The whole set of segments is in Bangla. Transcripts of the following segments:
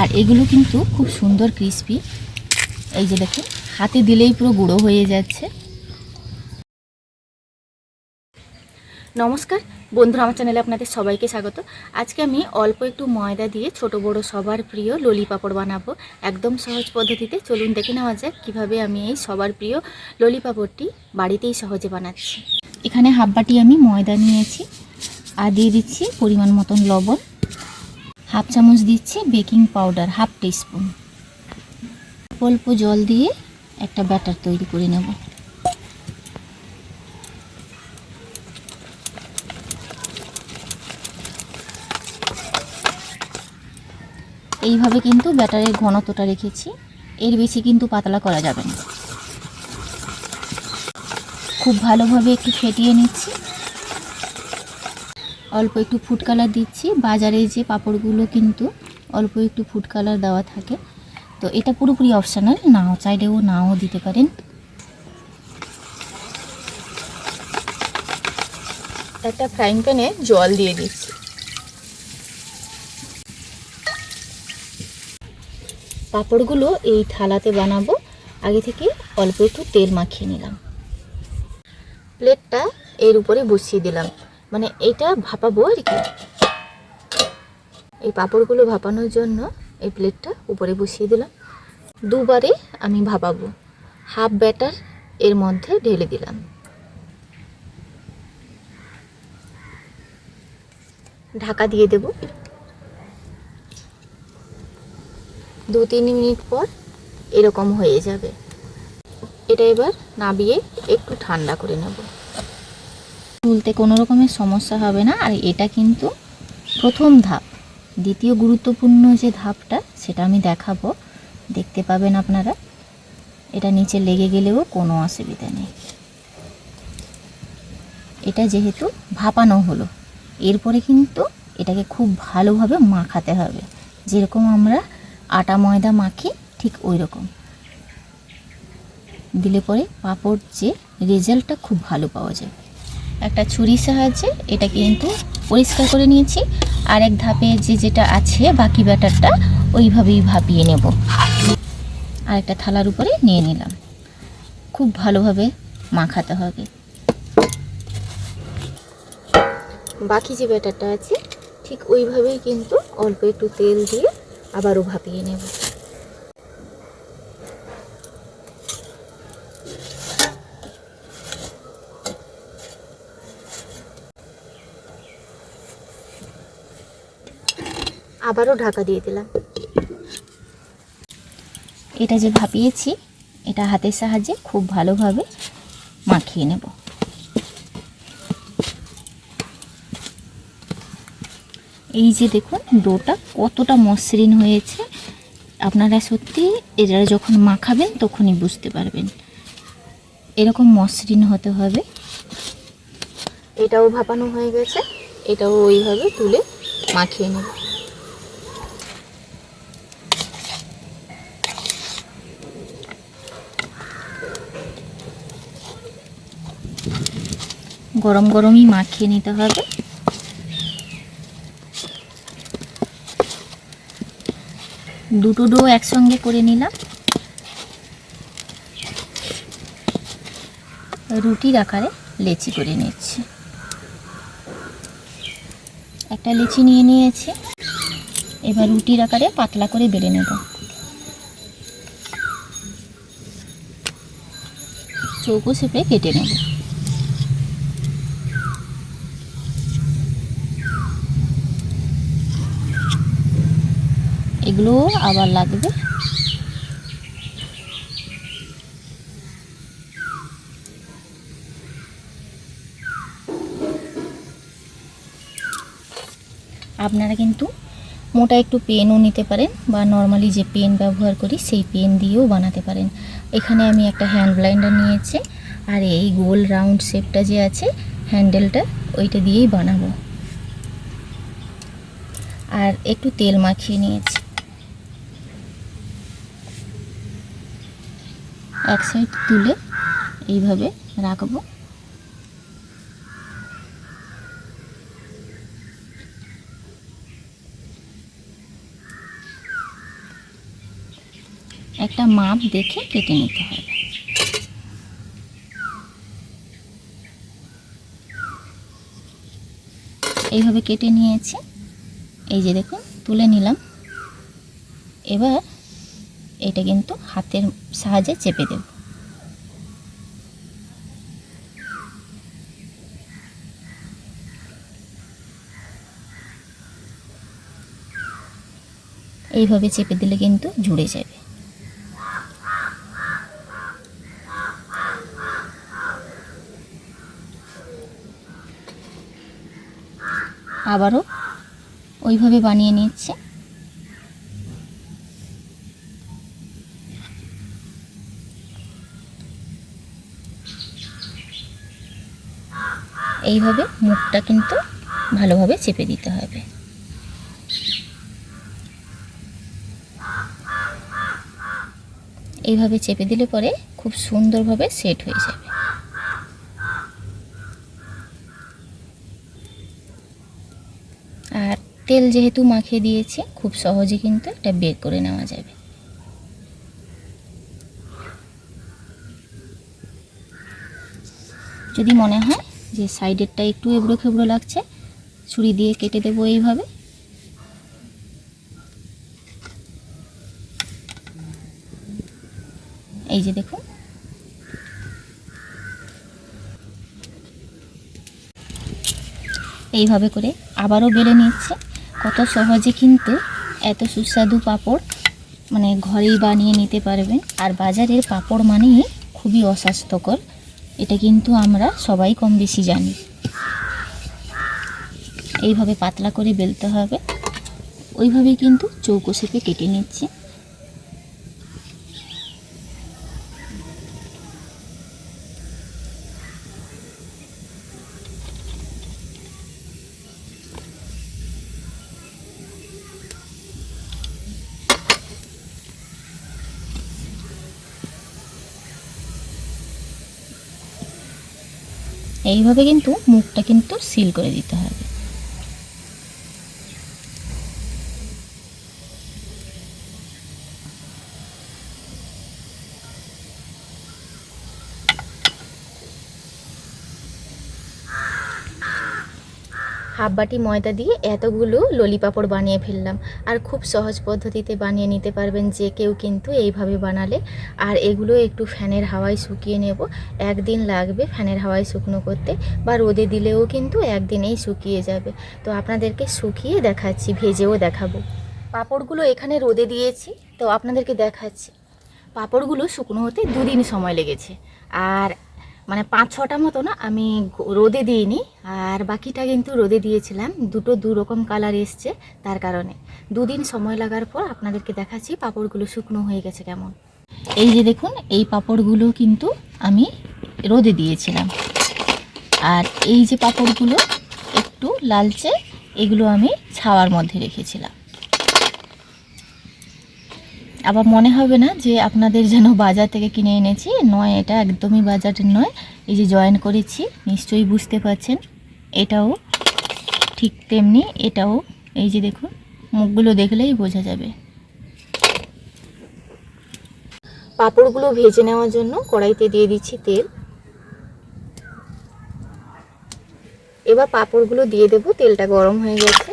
আর এগুলো কিন্তু খুব সুন্দর ক্রিস্পি এই যে দেখুন, হাতে দিলেই পুরো গুঁড়ো হয়ে যাচ্ছে। নমস্কার, বন্ধুরা, আমার চ্যানেলে আপনাদের সবাইকে স্বাগত। আজকে আমি অল্প একটু ময়দা দিয়ে ছোট বড় সবার প্রিয় ললি পাঁপড় বানাবো। একদম সহজ পদ্ধতিতে চলুন দেখে নেওয়া যাক কীভাবে আমি এই সবার প্রিয় ললি পাঁপড়টি বাড়িতেই সহজে বানাচ্ছি। এখানে হাফ বাটি আমি ময়দা নিয়েছি, আর দিয়ে দিচ্ছি পরিমাণ মতন লবণ। হাফ চামচ দিচ্ছি বেকিং পাউডার, হাফ টিস্পুন। অল্প জল দিয়ে একটা ব্যাটার তৈরি করে নেব। এইভাবে কিন্তু ব্যাটারের ঘনত্বটা রেখেছি। এর বেশি কিন্তু পাতলা করা যাবে না। খুব ভালোভাবে একটু ফেটিয়ে নিচ্ছি। অল্প একটু ফুড কালার দিচ্ছি। বাজারে যে পাঁপড়গুলো কিন্তু অল্প একটু ফুড কালার দেওয়া থাকে। তো এটা পুরোপুরি অপশানাল নাও চাইলেও নাও দিতে পারেন। একটা ফ্রাইং প্যানে জল দিয়ে দিচ্ছি। পাঁপড়গুলো এই থালাতে বানাবো। আগে থেকে অল্প একটু তেল মাখিয়ে নিলাম। প্লেটটা এর উপরে বসিয়ে দিলাম। মানে এটা ভাপাবো আর কি। এই পাঁপড়গুলো ভাপানোর জন্য এই প্লেটটা উপরে বসিয়ে দিলাম। দুবারে আমি ভাপাবো। হাফ ব্যাটার এর মধ্যে ঢেলে দিলাম। ঢাকা দিয়ে দেব। দু তিন মিনিট পর এরকম হয়ে যাবে। এটা এবার নাবিয়ে একটু ঠান্ডা করে নেব। তুলতে কোনো রকমের সমস্যা হবে না। আর এটা কিন্তু প্রথম ধাপ। দ্বিতীয় গুরুত্বপূর্ণ যে ধাপটা, সেটা আমি দেখাবো। দেখতে পাবেন আপনারা। এটা নিচে লেগে গেলেও কোনো অসুবিধা নেই। এটা যেহেতু ভাপানো হলো, এরপরে কিন্তু এটাকে খুব ভালোভাবে মাখাতে হবে। যেরকম আমরা আটা ময়দা মাখি, ঠিক ওই রকম দিলে পরে পাঁপড় যে রেজাল্টটা খুব ভালো পাওয়া যায় একটা ছুরির সাহায্যে এটা কিন্তু পরিষ্কার করে নিয়েছি। আর এক ধাপে যে যেটা আছে বাকি ব্যাটারটা ওইভাবেই ভাপিয়ে নেব। আর একটা থালার উপরে নিয়ে নিলাম। খুব ভালোভাবে মাখাতে হবে। বাকি যে ব্যাটারটা আছে, ঠিক ওইভাবেই কিন্তু অল্প একটু তেল দিয়ে আবারও ভাপিয়ে নেব। আবারও ঢাকা দিয়ে দিলাম। এটা যে ভাপিয়েছি এটা হাতের সাহায্যে খুব ভালোভাবে মাখিয়ে নেব। এই যে দেখুন ডোটা কতটা মসৃণ হয়েছে। আপনারা সত্যি এটা যখন মাখাবেন তখনই বুঝতে পারবেন। এরকম মসৃণ হতে হবে। এটাও ভাপানো হয়ে গেছে এটাও ওইভাবে তুলে মাখিয়ে নেব। গরম গরমই মাখিয়ে নিতে হবে। দুটো ডো একসঙ্গে করে নিলাম। রুটির আকারে লেচি করে নিচ্ছি। একটা লেচি নিয়ে নিয়েছি। এবার রুটির আকারে পাতলা করে বেড়ে নেব। চৌকো শেপে কেটে নেব। এগুলো আবার লাগবে। আপনারা কিন্তু মোটা একটু পেনও নিতে পারেন বা নর্মালি যে পেন ব্যবহার করি সেই পেন দিয়েও বানাতে পারেন। এখানে আমি একটা হ্যান্ড ব্লাইন্ডার নিয়েছি আর এই গোল রাউন্ড শেপটা যে আছে হ্যান্ডেলটা ওইটা দিয়েই বানাবো। আর একটু তেল মাখিয়ে নিয়েছি। এক সাইড তুলে এইভাবে রাখব। একটা মাপ দেখে কেটে নিতে হবে। এইভাবে কেটে নিয়েছি। এই যে দেখুন, তুলে নিলাম। এবার এটা কিন্তু হাতের সাহায্যে চেপে দেব। এইভাবে চেপে দিলে কিন্তু জুড়ে যাবে। আবারও ওইভাবে বানিয়ে নিচ্ছে। এইভাবে মুখটা কিন্তু ভালোভাবে চেপে দিতে হবে। এইভাবে চেপে দিলে পরে খুব সুন্দরভাবে সেট হয়ে যাবে। আর তেল যেহেতু মাখিয়ে দিয়েছি, খুব সহজে কিন্তু এটা বের করে নেওয়া যাবে। যদি মনে হয় যে সাইডেরটা একটু এবড়ো খেবড়ো লাগছে, ছুরি দিয়ে কেটে দেবো এইভাবে। এই যে দেখুন। এইভাবে করে আবারও বেড়ে নিচ্ছে। কত সহজে কিন্তু এত সুস্বাদু পাপড় মানে ঘরেই বানিয়ে নিতে পারবেন। আর বাজারের পাঁপড় মানেই খুবই অস্বাস্থ্যকর। এটা কিন্তু আমরা সবাই কম বেশি জানি। এইভাবে পাতলা করে বেলতে হবে। ওইভাবেই কিন্তু চৌকো শেপে কেটে নিচ্ছে। এইভাবে কিন্তু মুখটা কিন্তু সিল করে দিতে হবে। হাফ বাটি ময়দা দিয়ে এতগুলো ললি পাঁপড় বানিয়ে ফেললাম। আর খুব সহজ পদ্ধতিতে বানিয়ে নিতে পারবেন যে কেউ কিন্তু এইভাবে বানালে। আর এগুলো একটু ফ্যানের হাওয়ায় শুকিয়ে নেব। একদিন লাগবে ফ্যানের হাওয়ায় শুকনো করতে বা রোদে দিলেও কিন্তু একদিনেই শুকিয়ে যাবে। তো আপনাদেরকে শুকিয়ে দেখাচ্ছি, ভেজেও দেখাবো। পাঁপড়গুলো এখানে রোদে দিয়েছি, তো আপনাদেরকে দেখাচ্ছি। পাঁপড়গুলো শুকনো হতে দুদিন সময় লেগেছে। আর মানে পাঁচ, ছটা মতো না আমি রোদে দিইনি। আর বাকিটা কিন্তু রোদে দিয়েছিলাম। দুটো দু রকম কালার এসছে তার কারণে। দুদিন সময় লাগার পর আপনাদেরকে দেখাচ্ছি পাঁপড়গুলো শুকনো হয়ে গেছে কেমন। এই যে দেখুন, এই পাঁপড়গুলো কিন্তু আমি রোদে দিয়েছিলাম। আর এই যে পাপড়গুলো একটু লালচে, এগুলো আমি ছাওয়ার মধ্যে রেখেছিলাম। আবার মনে হবে না যে আপনাদের যেন বাজার থেকে কিনে এনেছি, নয়, এটা একদমই বাজারের নয়। এই যে জয়েন করেছি, নিশ্চয়ই বুঝতে পারছেন। এটাও ঠিক তেমনি, এটাও, এই যে দেখুন, মুখগুলো দেখলেই বোঝা যাবে। পাঁপড়গুলো ভেজে নেওয়ার জন্য কড়াইতে দিয়ে দিচ্ছি তেল। এবার পাঁপড়গুলো দিয়ে দেবো, তেলটা গরম হয়ে গেছে।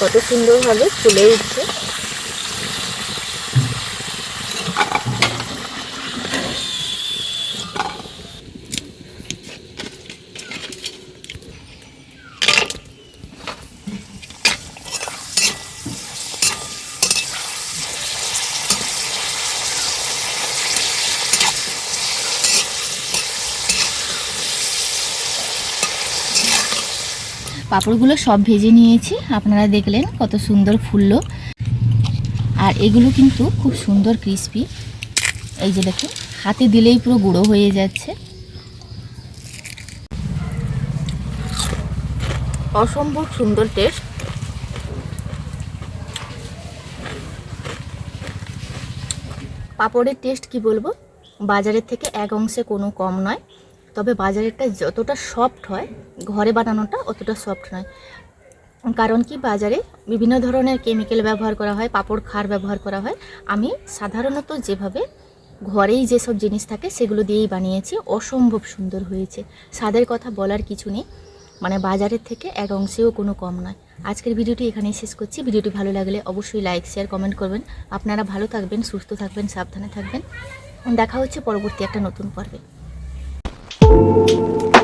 কত সুন্দরভাবে ফুলে উঠছে। পাঁপড়গুলো সব ভেজে নিয়েছি। আপনারা দেখলেন কত সুন্দর ফুললো। আর এগুলো কিন্তু খুব সুন্দর ক্রিস্পি এই যে দেখুন, হাতে দিলেই পুরো গুঁড়ো হয়ে যাচ্ছে। অসম্ভব সুন্দর টেস্ট পাঁপড়ের টেস্ট কি বলব? বাজারের থেকে এক অংশে কোনো কম নয়। তবে বাজারেরটা যতটা সফট হয়, ঘরে বানানোটা অতটা সফট নয়। কারণ কি বাজারে বিভিন্ন ধরনের কেমিক্যাল ব্যবহার করা হয়, পাপড় খার ব্যবহার করা হয়। আমি সাধারণত যেভাবে ঘরেই যেসব জিনিস থাকে সেগুলো দিয়েই বানিয়েছি, অসম্ভব সুন্দর হয়েছে। স্বাদের কথা বলার কিছু নেই মানে বাজারের থেকে এক অংশেও কোনো কম নয়। আজকের ভিডিওটি এখানেই শেষ করছি। ভিডিওটি ভালো লাগলে অবশ্যই লাইক শেয়ার কমেন্ট করবেন। আপনারা ভালো থাকবেন, সুস্থ থাকবেন, সাবধানে থাকবেন। দেখা হচ্ছে পরবর্তী একটা নতুন পর্বে। うん。